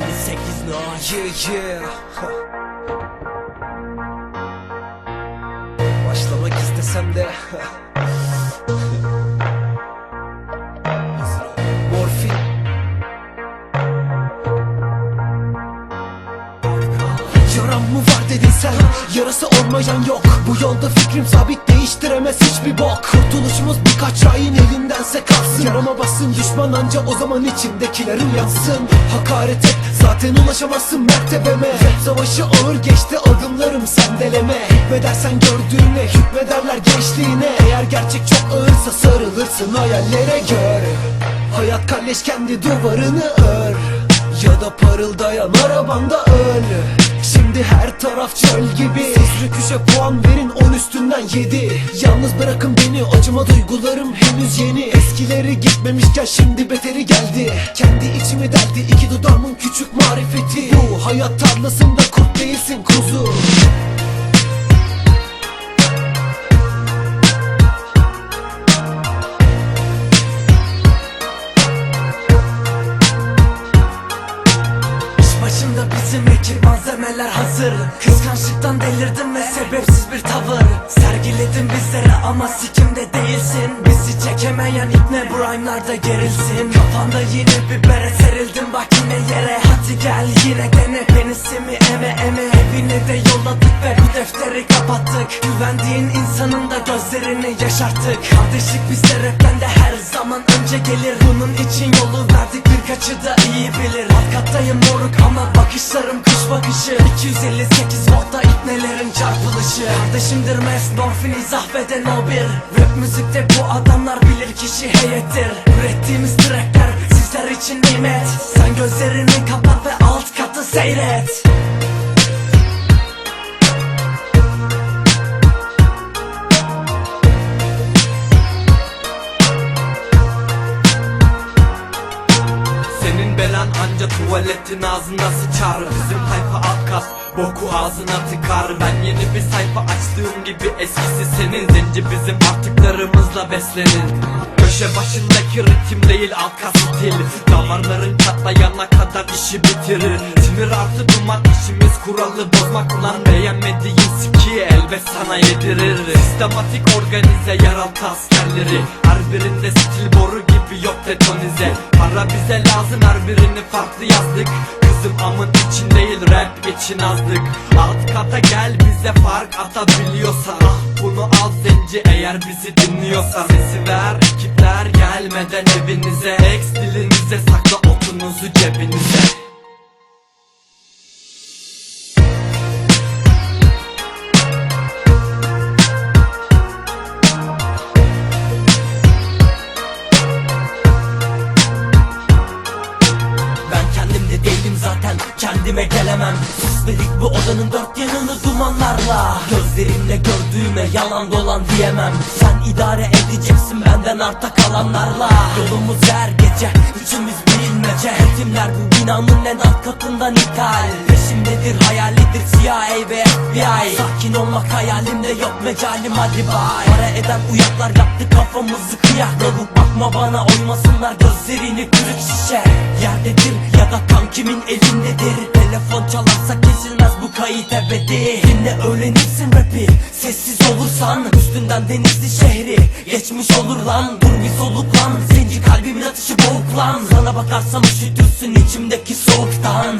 no Yeah yeah. Başlamak istesem de sen Yarası olmayan yok. Bu yolda fikrim sabit değiştiremez hiçbir bok. Kurtuluşumuz birkaç ayın elindense kalsın. Yarama bassın düşman anca o zaman içimdekiler uyansın Hakaret et zaten ulaşamazsın mertebeme. Rap savaşı ağır geçti adımlarım sendeleme. Hükmedersen gördüğüne hükmederler gençliğine. Eğer gerçek çok ağırsa sarılırsın hayallere gör Hayat kalleş kendi duvarını ör. Ya da parıldayan arabanda öl taraf çöl gibi. Siz rüküşe puan verin 10 üstünden 7 Yalnız bırakın beni acıma duygularım henüz yeni. Eskileri gitmemişken şimdi beteri geldi. Kendi içimi deldi iki dudağımın küçük marifeti. Bu hayat tarlasında kurt değilsin kuzu malzemeler hazır. Kıskançlıktan delirdim ve sebepsiz bir tavır Sergiledin bizlere ama sikimde değilsin. Bizi çekemeyen ipne bu rhyme'larda gerilsin. Kafanda yine bir bere serildim bak yine yere. Hadi gel yine dene penisimi eme eme. Evine de yolladık ve bu defteri kapattık. Güvendiğin insanın da gözlerini yaşarttık. Kardeşlik bizde rapten de her zaman önce gelir. Bunun için yolu verdik birkaçı da iyi bilir. Alt kattayım moruk ama bakışlarım kuş bakışı. 258 voltta ipnelerin çarpılışı. Kardeşimdir mes morfin izah veden o bir Rap müzikte bu adamlar bilir kişi heyettir. Ürettiğimiz trackler sizler için nimet. Sen gözlerini kapat ve alt katı seyret. Senin belan anca tuvaletin ağzına sıçar. Bizim kat boku ağzına tıkar. Ben yeni bir sayfa açtığım gibi eskisi senin. Zenci bizim artıklarımızla beslenir. Köşe başındaki ritim değil alka stil. Damarların çatlayana kadar işi bitirir. Sinir artı duman işimiz kuralı bozmak. Ulan Beğenmediğin siki elbet sana yedirir. Sistematik organize yeraltı askerleri. Her birinde stil boru gibi yok detonize. Para bize lazım her birini farklı yazdık Kızım amın için değil rap için azdık Alt kata gel bize fark atabiliyorsan Ah bunu al zenci eğer bizi dinliyorsan Sesi ver ekipler gelmeden evinize. Ex dilinize sakla otunuzu cebinize kendime gelemem. Sus dedik bu odanın dört yanını dumanlarla. Gözlerimle gördüğüme yalan dolan diyemem. Sen idare edeceksin benden arta kalanlarla. Yolumuz her gece üçümüz bilmece Ritimler bu binanın en alt katından ithal. Peşimdedir hayalidir CIA ve FBI Sakin olmak hayalimde yok mecalim hadi bay. Para eden uyaklar yaptı kafamızı kıyak. Lavuk bakma bana oymasınlar gözlerini kırık şişe. Yerdedir ya da kan kimin elindedir Telefon çalarsa kesilmez bu kayıt ebedi. Dinle öğrenirsin rapi? Sessiz olursan Üstünden denizli şehri Geçmiş olur lan. Dur bir soluklan Zenci kalbimin atışı boğuk lan. Sana bakarsam üşütürsün içimdeki soğuktan